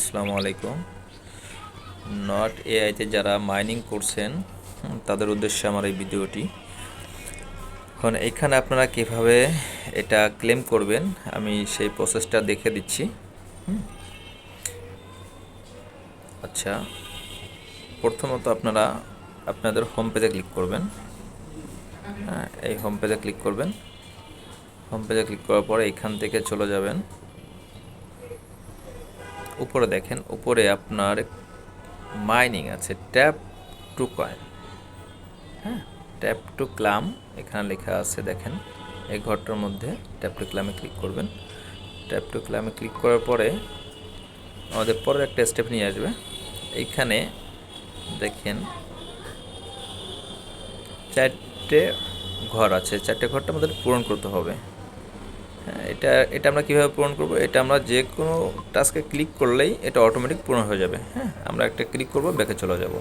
আসসালামু আলাইকুম। নট এআইতে যারা মাইনিং করছেন তাদের উদ্দেশ্যে আমার এই ভিডিওটি। এখন এখানে আপনারা কীভাবে এটা ক্লেম করবেন, আমি সেই প্রসেসটা দেখে দিচ্ছি। আচ্ছা প্রথমত আপনারা আপনাদের হোম পেজে ক্লিক করবেন। হ্যাঁ এই হোম পেজে ক্লিক করবেন। হোম পেজে ক্লিক করার পরে এখান থেকে চলে যাবেন। উপরে দেখেন, উপরে আপনার মাইনিং আছে ট্যাপ টু কয়েন হ্যাঁ ট্যাপ টু ক্লাম এখানে লেখা আছে দেখেন, এই ঘরটার মধ্যে ট্যাপ টু ক্লামে ক্লিক করবেন। ট্যাপ টু ক্লামে ক্লিক করার পরে আমাদের পরের একটা স্টেপ নিয়ে আসবে। এইখানে দেখেন, চারটে ঘর আছে, চারটে ঘরটা আমাদের পূরণ করতে হবে। এটা এটা আমরা কীভাবে পূরণ করব? এটা আমরা যে কোনো টাস্কে ক্লিক করলেই এটা অটোমেটিক পূরণ হয়ে যাবে হ্যাঁ? আমরা একটা ক্লিক করব, ব্যাকে চলে যাব।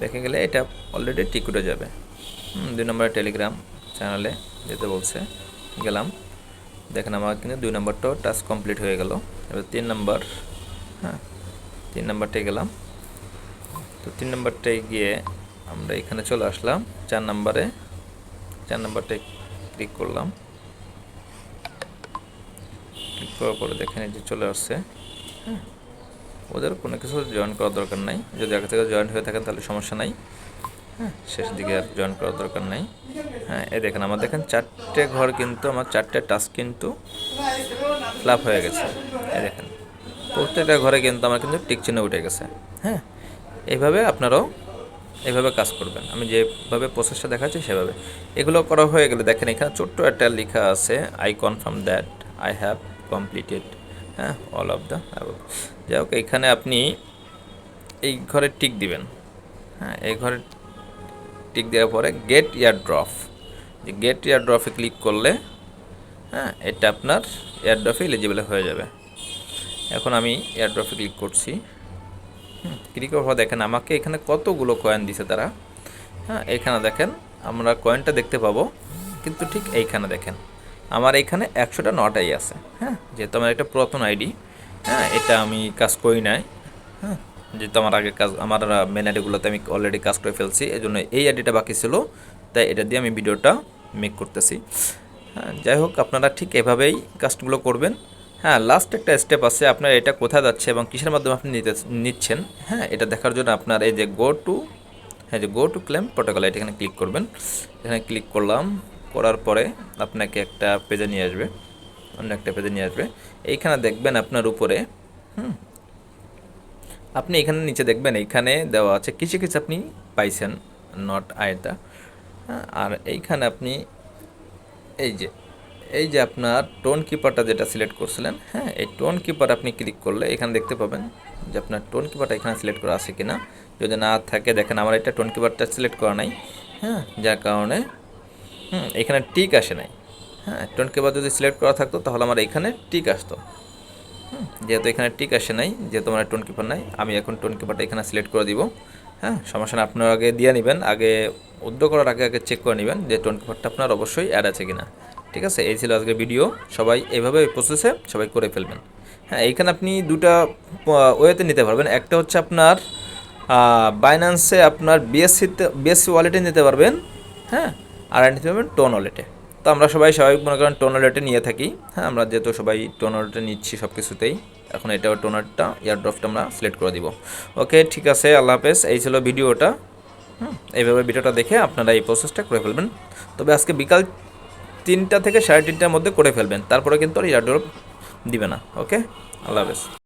দেখে গেলে এটা অলরেডি ঠিক উঠে যাবে। দুই নম্বরে টেলিগ্রাম চ্যানেলে যেতে বলছে, গেলাম। দেখেন আমার কিন্তু দুই নম্বরটাও টাস্ক কমপ্লিট হয়ে গেল। এবার তিন নম্বর হ্যাঁ তিন নম্বরটায় গেলাম। তো তিন নম্বরটায় গিয়ে আমরা এখানে চলে আসলাম। চার নম্বরে, চার নম্বরটায় ক্লিক করলাম। করার পরে দেখেন এই যে চলে আসছে। হ্যাঁ। ওদের কোনো কিছু জয়েন করার দরকার নাই। যদি আগে থেকে জয়েন হয়ে থাকেন তাহলে সমস্যা নাই। হ্যাঁ শেষ দিকে আর জয়েন করার দরকার নাই। হ্যাঁ এই দেখেন আমার দেখেন চারটে ঘর কিন্তু, আমার চারটে টাস্ক কিন্তু ফ্লাপ হয়ে গেছে। এই দেখেন, প্রত্যেকটা ঘরে কিন্তু আমার কিন্তু টিক চিহ্ন উঠে গেছে। হ্যাঁ এইভাবে আপনারাও এইভাবে কাজ করবেন। আমি যেভাবে প্রসেসটা দেখাচ্ছি সেভাবে। এগুলো করা হয়ে গেলে দেখেন এখানে ছোট্ট একটা লেখা আছে I confirm that I have completed হ্যাঁ অল অফ দ্য যাই হোক এখানে আপনি এই ঘরে টিক দিবেন। হ্যাঁ এই ঘরে টিক দেওয়ার পরে গেট ইয়ার ড্রপ যে গেট ইয়ার ড্রপে ক্লিক করলে হ্যাঁ এটা আপনার এয়ার ড্রপে এলিজিবল হয়ে যাবে। এখন আমি এয়ার ড্রপে ক্লিক করছি। ক্লিক করার দেখেন, আমাকে এখানে কতগুলো কয়েন দিছে তারা। হ্যাঁ এইখানে দেখেন, আমরা কয়েনটা দেখতে পাবো, কিন্তু ঠিক এইখানে দেখেন। আমার এইখানে একশোটা নটাই আছে হ্যাঁ? যেহেতু আমার একটা পুরাতন আইডি হ্যাঁ এটা আমি কাজ করি নাই হ্যাঁ? যেহেতু আমার আগে কাজ, আমার মেন আইডিগুলোতে আমি অলরেডি কাজ করে ফেলছি এই জন্য এই আইডিটা বাকি ছিল, তাই এটা দিয়ে আমি ভিডিওটা মেক করতেছি। হ্যাঁ যাই হোক, আপনারা ঠিক এভাবেই কাজগুলো করবেন। হ্যাঁ লাস্ট একটা স্টেপ আছে, আপনার এটা কোথায় যাচ্ছে এবং কিসের মাধ্যমে আপনি নিতে, নিচ্ছেন হ্যাঁ? এটা দেখার জন্য আপনার এই যে গো টু হ্যাঁ যে গো টু ক্লেম প্রোটোকল এটা এখানে ক্লিক করবেন। এখানে ক্লিক করলাম করার পরে আপনাকে একটা পেজে নিয়ে আসবে, অন্য একটা পেজে নিয়ে আসবে। এইখানে দেখবেন আপনার উপরে, হুম, আপনি এখানে নিচে দেখবেন, এইখানে দেওয়া আছে কিছু কিছু আপনি পাইছেন নট আয়তা। হ্যাঁ আর এইখানে আপনি এই যে এই যে আপনার টোন কিপারটা যেটা সিলেক্ট করছিলেন হ্যাঁ এই টোন কিপার আপনি ক্লিক করলে এখানে দেখতে পাবেন যে আপনার টোন কিপারটা এখানে সিলেক্ট করা আছে কিনা। যদি না থাকে, দেখেন আমার এটা টোন কিপারটা সিলেক্ট করা নাই হ্যাঁ যার কারণে হুম, এখানে টিক আসে নাই। হ্যাঁ টোন কিপার যদি সিলেক্ট করা থাকতো, তাহলে আমার এখানে টিক আসতো। যেহেতু এখানে টিক আসে নাই, যেহেতু আমার টোন কিপার নাই, আমি এখন টোন কিপারটা এখানে সিলেক্ট করে দিব। হ্যাঁ সমস্যা আপনার আগে দিয়ে নেবেন, আগে উদ্যোগ করার আগে আগে চেক করে নেবেন যে টোন কিপারটা আপনার অবশ্যই অ্যাড আছে কিনা। ঠিক আছে, এই ছিল আজকের ভিডিও সবাই এইভাবে এই প্রসেসে সবাই করে ফেলবেন। হ্যাঁ এইখানে আপনি দুটা ওয়েতে নিতে পারবেন। একটা হচ্ছে আপনার বাইন্যান্সে আপনার বিএসসিতে বিএসসি ওয়ালেটে নিতে পারবেন। হ্যাঁ আর নিতে পারবেন টোন ওয়ালেটে তো আমরা সবাই স্বাভাবিক মনে করেন টোন ওয়ালেটে নিয়ে থাকি। হ্যাঁ আমরা যেহেতু সবাই টোন ওয়ালেটে নিচ্ছি সব কিছুতেই এখন এটা টোনারটা এয়ারড্রপটা আমরা সিলেক্ট করে দিব। ওকে, ঠিক আছে, আল্লাহ হাফেজ, এই ছিল ভিডিওটা। হুম, এইভাবে ভিডিওটা দেখে আপনারা এই প্রসেসটা করে ফেলবেন। তবে আজকে বিকাল তিনটা থেকে সাড়ে তিনটার মধ্যে করে ফেলবেন, তারপরে কিন্তু আর এয়ারড্রপ দিবে না। ওকে, আল্লাহ হাফেজ।